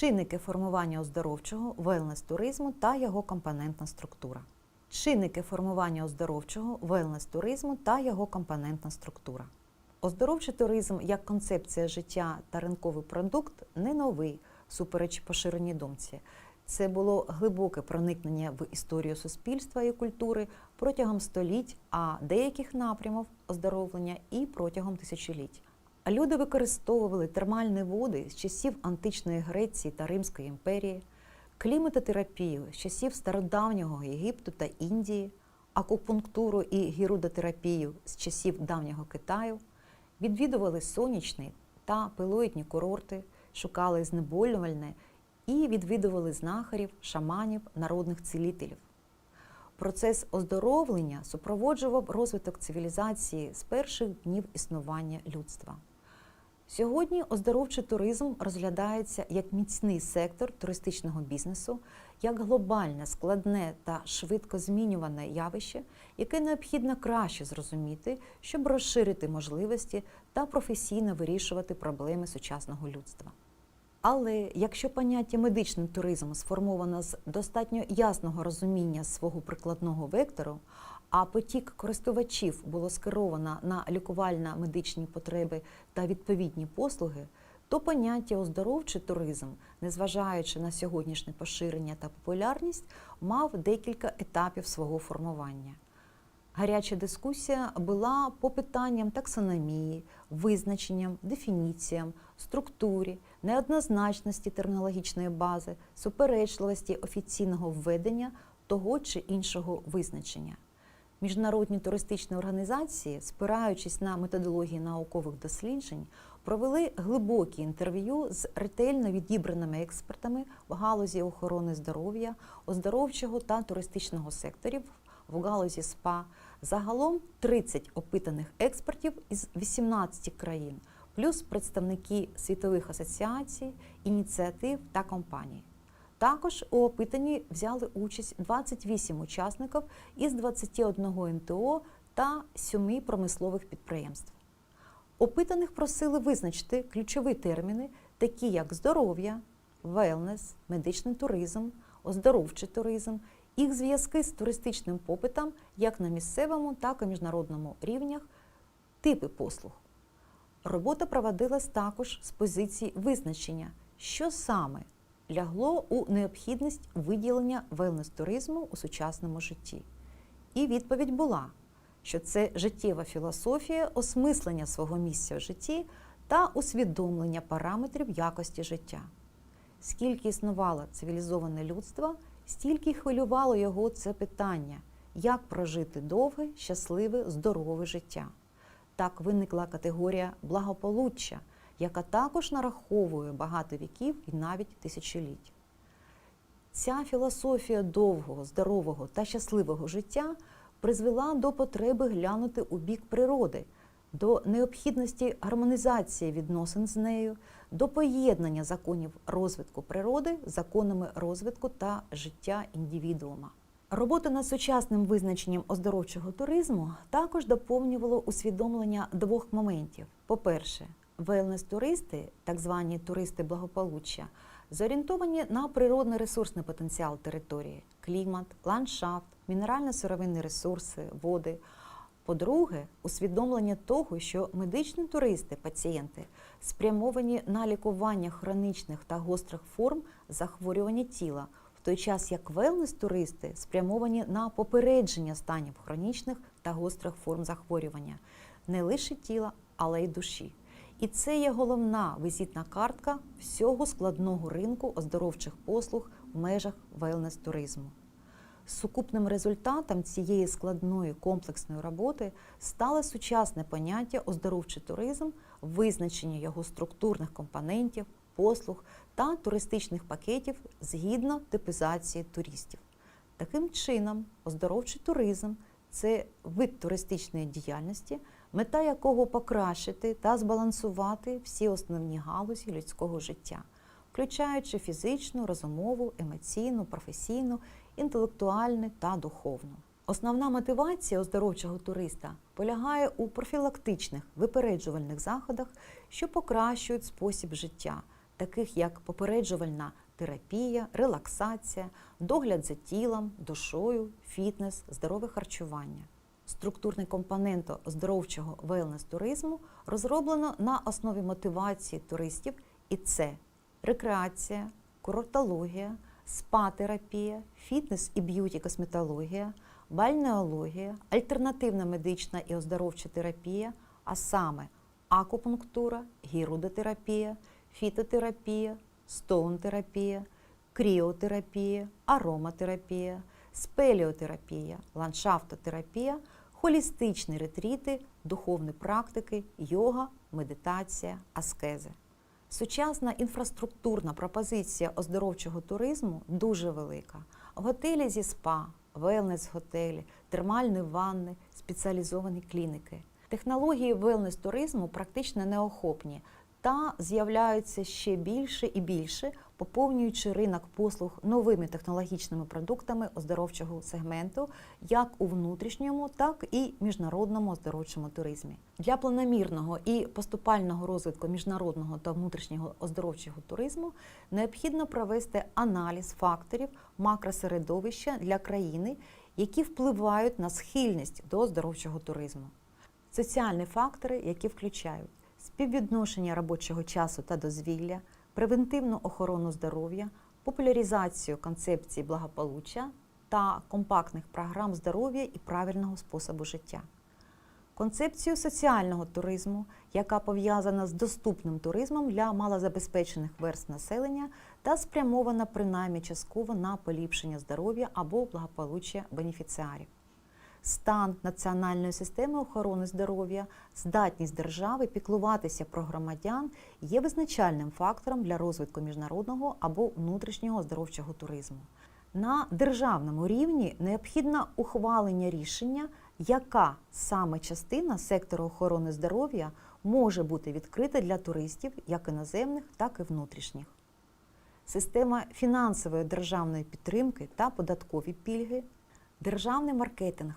Чинники формування оздоровчого, велнес-туризму та його компонентна структура. Чинники формування оздоровчого, велнес-туризму та його компонентна структура. Оздоровчий туризм як концепція життя та ринковий продукт не новий, супереч поширеній думці. Це було глибоке проникнення в історію суспільства і культури протягом століть, а деяких напрямів оздоровлення і протягом тисячоліть. Люди використовували термальні води з часів античної Греції та Римської імперії, кліматотерапію з часів стародавнього Єгипту та Індії, акупунктуру і гірудотерапію з часів давнього Китаю, відвідували сонячні та пилоїдні курорти, шукали знеболювальне і відвідували знахарів, шаманів, народних цілителів. Процес оздоровлення супроводжував розвиток цивілізації з перших днів існування людства. Сьогодні оздоровчий туризм розглядається як міцний сектор туристичного бізнесу, як глобальне, складне та швидко змінюване явище, яке необхідно краще зрозуміти, щоб розширити можливості та професійно вирішувати проблеми сучасного людства. Але якщо поняття медичний туризм сформовано з достатньо ясного розуміння свого прикладного вектору, а потік користувачів було скеровано на лікувально-медичні потреби та відповідні послуги, то поняття оздоровчий туризм, незважаючи на сьогоднішнє поширення та популярність, мав декілька етапів свого формування. Гаряча дискусія була по питанням таксономії, визначенням, дефініціям, структурі, неоднозначності термінологічної бази, суперечливості офіційного введення того чи іншого визначення. Міжнародні туристичні організації, спираючись на методології наукових досліджень, провели глибокі інтерв'ю з ретельно відібраними експертами в галузі охорони здоров'я, оздоровчого та туристичного секторів в галузі СПА. Загалом 30 опитаних експертів із 18 країн, плюс представники світових асоціацій, ініціатив та компаній. Також у опитанні взяли участь 28 учасників із 21 МТО та 7 промислових підприємств. Опитаних просили визначити ключові терміни, такі як здоров'я, велнес, медичний туризм, оздоровчий туризм, їх зв'язки з туристичним попитом як на місцевому, так і міжнародному рівнях, типи послуг. Робота проводилась також з позиції визначення, що саме лягло у необхідність виділення велнес-туризму у сучасному житті. І відповідь була, що це життєва філософія осмислення свого місця в житті та усвідомлення параметрів якості життя. Скільки існувало цивілізоване людство, стільки хвилювало його це питання, як прожити довге, щасливе, здорове життя. Так виникла категорія благополуччя, яка також нараховує багато віків і навіть тисячоліть. Ця філософія довгого, здорового та щасливого життя призвела до потреби глянути у бік природи, до необхідності гармонізації відносин з нею, до поєднання законів розвитку природи законами розвитку та життя індивідуума. Робота над сучасним визначенням оздоровчого туризму також доповнювало усвідомлення двох моментів: по-перше, Велнес-туристи, так звані туристи благополуччя, зорієнтовані на природний ресурсний потенціал території, клімат, ландшафт, мінерально-сировинні ресурси, води. По-друге, усвідомлення того, що медичні туристи, пацієнти спрямовані на лікування хронічних та гострих форм захворювання тіла, в той час як велнес-туристи спрямовані на попередження станів хронічних та гострих форм захворювання не лише тіла, але й душі. І це є головна візитна картка всього складного ринку оздоровчих послуг в межах велнес-туризму. Сукупним результатом цієї складної комплексної роботи стало сучасне поняття оздоровчий туризм, визначення його структурних компонентів, послуг та туристичних пакетів згідно типізації туристів. Таким чином, оздоровчий туризм це вид туристичної діяльності, мета якого покращити та збалансувати всі основні галузі людського життя, включаючи фізичну, розумову, емоційну, професійну, інтелектуальну та духовну. Основна мотивація оздоровчого туриста полягає у профілактичних випереджувальних заходах, що покращують спосіб життя таких як попереджувальна терапія, релаксація, догляд за тілом, душою, фітнес, здорове харчування. Структурний компонент оздоровчого велнес-туризму розроблено на основі мотивації туристів, і це рекреація, курортологія, спа-терапія, фітнес і б'юті-косметологія, бальнеологія, альтернативна медична і оздоровча терапія, а саме акупунктура, гірудотерапія, фітотерапія, стоун-терапія, кріотерапія, ароматерапія, спеліотерапія, ландшафтотерапія, холістичні ретріти, духовні практики, йога, медитація, аскези. Сучасна інфраструктурна пропозиція оздоровчого туризму дуже велика. Готелі зі спа, велнес-готелі, термальні ванни, спеціалізовані клініки. Технології велнес-туризму практично неохопні та з'являються ще більше і більше, поповнюючи ринок послуг новими технологічними продуктами оздоровчого сегменту, як у внутрішньому, так і міжнародному оздоровчому туризмі. Для планомірного і поступального розвитку міжнародного та внутрішнього оздоровчого туризму необхідно провести аналіз факторів макросередовища для країни, які впливають на схильність до оздоровчого туризму. Соціальні фактори, які включають співвідношення робочого часу та дозвілля, превентивну охорону здоров'я, популяризацію концепції благополуччя та компактних програм здоров'я і правильного способу життя. Концепцію соціального туризму, яка пов'язана з доступним туризмом для малозабезпечених верст населення та спрямована принаймні частково на поліпшення здоров'я або благополуччя бенефіціарів стан національної системи охорони здоров'я, здатність держави піклуватися про громадян є визначальним фактором для розвитку міжнародного або внутрішнього оздоровчого туризму. На державному рівні необхідно ухвалення рішення, яка саме частина сектору охорони здоров'я може бути відкрита для туристів як іноземних, так і внутрішніх. Система фінансової державної підтримки та податкові пільги, державний маркетинг,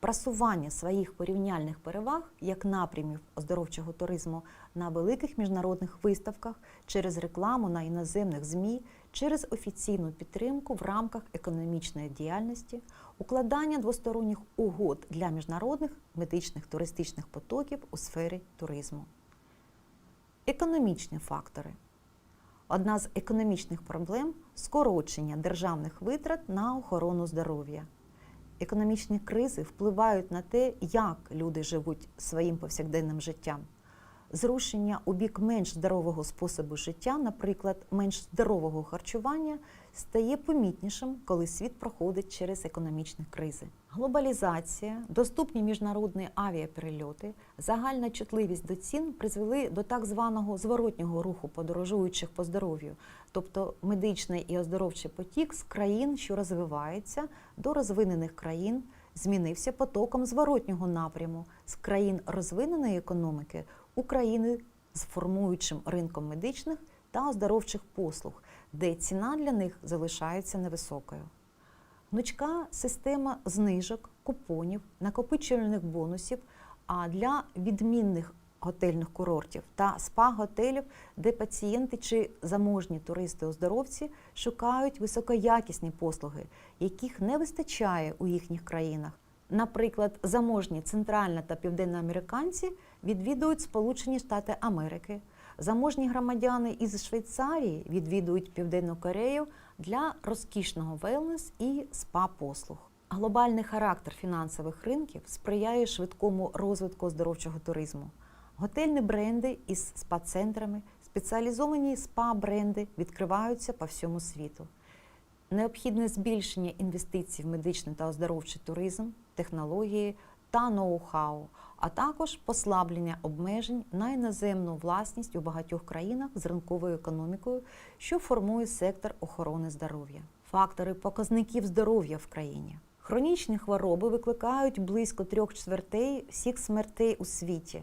просування своїх порівняльних переваг як напрямів оздоровчого туризму на великих міжнародних виставках через рекламу на іноземних ЗМІ, через офіційну підтримку в рамках економічної діяльності, укладання двосторонніх угод для міжнародних медичних туристичних потоків у сфері туризму. Економічні фактори. Одна з економічних проблем скорочення державних витрат на охорону здоров'я. Економічні кризи впливають на те, як люди живуть своїм повсякденним життям. Зрушення у бік менш здорового способу життя, наприклад, менш здорового харчування, стає помітнішим, коли світ проходить через економічні кризи. Глобалізація, доступні міжнародні авіаперельоти, загальна чутливість до цін призвели до так званого зворотнього руху подорожуючих по здоров'ю, тобто медичний і оздоровчий потік з країн, що розвиваються, до розвинених країн, змінився потоком зворотнього напряму. З країн розвиненої економіки у країни з формуючим ринком медичних та оздоровчих послуг, де ціна для них залишається невисокою. Гнучка система знижок, купонів, накопичувальних бонусів а для відмінних готельних курортів та спа-готелів, де пацієнти чи заможні туристи-оздоровці шукають високоякісні послуги, яких не вистачає у їхніх країнах. Наприклад, заможні центральна та південноамериканці відвідують Сполучені Штати Америки. Заможні громадяни із Швейцарії відвідують Південну Корею для розкішного велнес і спа-послуг. Глобальний характер фінансових ринків сприяє швидкому розвитку оздоровчого туризму. Готельні бренди із спа-центрами, спеціалізовані спа-бренди відкриваються по всьому світу. Необхідне збільшення інвестицій в медичний та оздоровчий туризм, технології та ноу-хау, а також послаблення обмежень на іноземну власність у багатьох країнах з ринковою економікою, що формує сектор охорони здоров'я. Фактори показників здоров'я в країні. Хронічні хвороби викликають близько трьох чвертей всіх смертей у світі.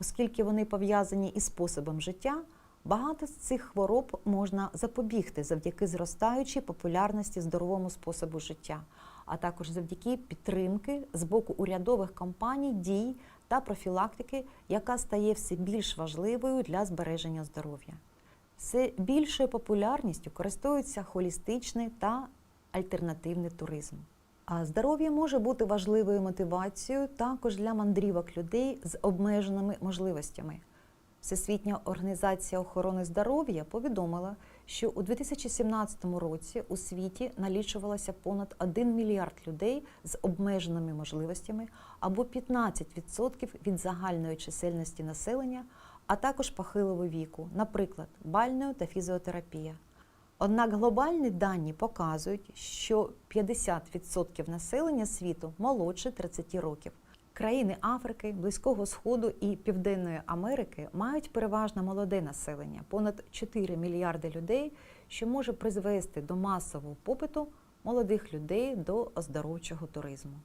Оскільки вони пов'язані із способом життя, багато з цих хвороб можна запобігти завдяки зростаючій популярності здоровому способу життя, а також завдяки підтримки з боку урядових компаній, дій та профілактики, яка стає все більш важливою для збереження здоров'я. Все більшою популярністю користується холістичний та альтернативний туризм. А здоров'я може бути важливою мотивацією також для мандрівок людей з обмеженими можливостями. Всесвітня організація охорони здоров'я повідомила, що у 2017 році у світі налічувалося понад 1 мільярд людей з обмеженими можливостями або 15% від загальної чисельності населення, а також похилого віку, наприклад, бальнео та фізіотерапія. Однак глобальні дані показують, що 50% населення світу молодше 30 років. Країни Африки, Близького Сходу і Південної Америки мають переважно молоде населення понад 4 мільярди людей, що може призвести до масового попиту молодих людей до оздоровчого туризму.